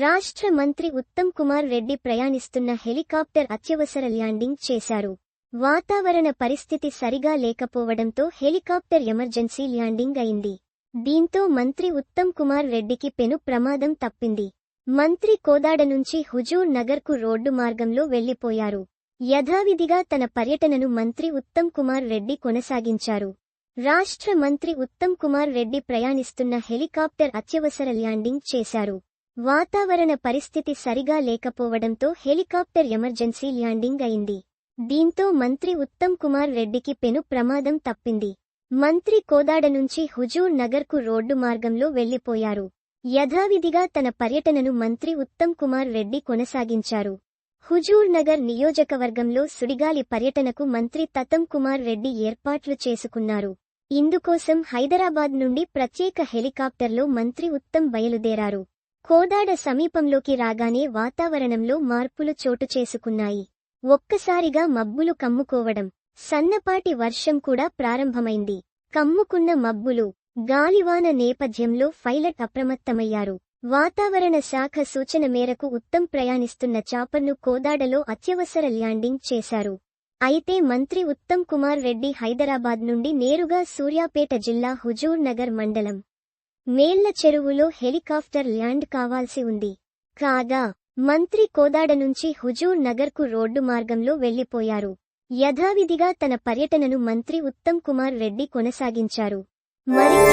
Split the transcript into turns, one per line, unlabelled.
రాష్ట్ర మంత్రి ఉత్తమ్ కుమార్ రెడ్డి ప్రయాణిస్తున్న హెలికాప్టర్ అత్యవసర ల్యాండింగ్ చేశారు. వాతావరణ పరిస్థితి సరిగా లేకపోవడంతో హెలికాప్టర్ ఎమర్జెన్సీ ల్యాండింగ్ అయింది. దీంతో మంత్రి ఉత్తమ్ కుమార్ రెడ్డికి పెను ప్రమాదం తప్పింది. మంత్రి కోదాడ నుంచి హుజూర్ నగర్కు రోడ్డు మార్గంలో వెళ్ళిపోయారు. యథావిధిగా తన పర్యటనను మంత్రి ఉత్తమ్ కుమార్ రెడ్డి కొనసాగించారు. రాష్ట్ర మంత్రి ఉత్తమ్ కుమార్ రెడ్డి ప్రయాణిస్తున్న హెలికాప్టర్ అత్యవసర ల్యాండింగ్ చేశారు. వాతావరణ పరిస్థితి సరిగా లేకపోవడంతో హెలికాప్టర్ ఎమర్జెన్సీ ల్యాండింగ్ అయింది. దీంతో మంత్రి ఉత్తమ్ కుమార్ రెడ్డికి పెను ప్రమాదం తప్పింది. మంత్రి కోదాడ నుంచి హుజూర్ నగర్కు రోడ్డు మార్గంలో వెళ్ళిపోయారు. యథావిధిగా తన పర్యటనను మంత్రి ఉత్తమ్ కుమార్ రెడ్డి కొనసాగించారు. హుజూర్ నగర్ నియోజకవర్గంలో సుడిగాలి పర్యటనకు మంత్రి తతం కుమార్ రెడ్డి ఏర్పాట్లు చేసుకున్నారు. ఇందుకోసం హైదరాబాద్ నుండి ప్రత్యేక హెలికాప్టర్లో మంత్రి ఉత్తమ్ బయలుదేరారు. కోదాడ సమీపంలోకి రాగానే వాతావరణంలో మార్పులు చోటు చేసుకున్నాయి. ఒక్కసారిగా మబ్బులు కమ్ముకోవడం సన్నపాటి వర్షం కూడా ప్రారంభమైంది. కమ్ముకున్న మబ్బులు గాలివాన నేపథ్యంలో పైలట్ అప్రమత్తమయ్యారు. వాతావరణ శాఖ సూచన మేరకు ఉత్తం ప్రయాణిస్తున్న చాపర్ను కోదాడలో అత్యవసర ల్యాండింగ్ చేశారు. అయితే మంత్రి ఉత్తమ్ కుమార్ రెడ్డి హైదరాబాద్ నుండి నేరుగా సూర్యాపేట జిల్లా హుజూర్ నగర్ మండలం మేళ్ళ చెరువులో హెలికాప్టర్ ల్యాండ్ కావాల్సి ఉంది. కాగా మంత్రి కోదాడ నుంచి హుజూర్ నగర్కు రోడ్డు మార్గంలో వెళ్ళిపోయారు యథావిధిగా తన పర్యటనను మంత్రి ఉత్తమ్ కుమార్ రెడ్డి కొనసాగించారు. మరియు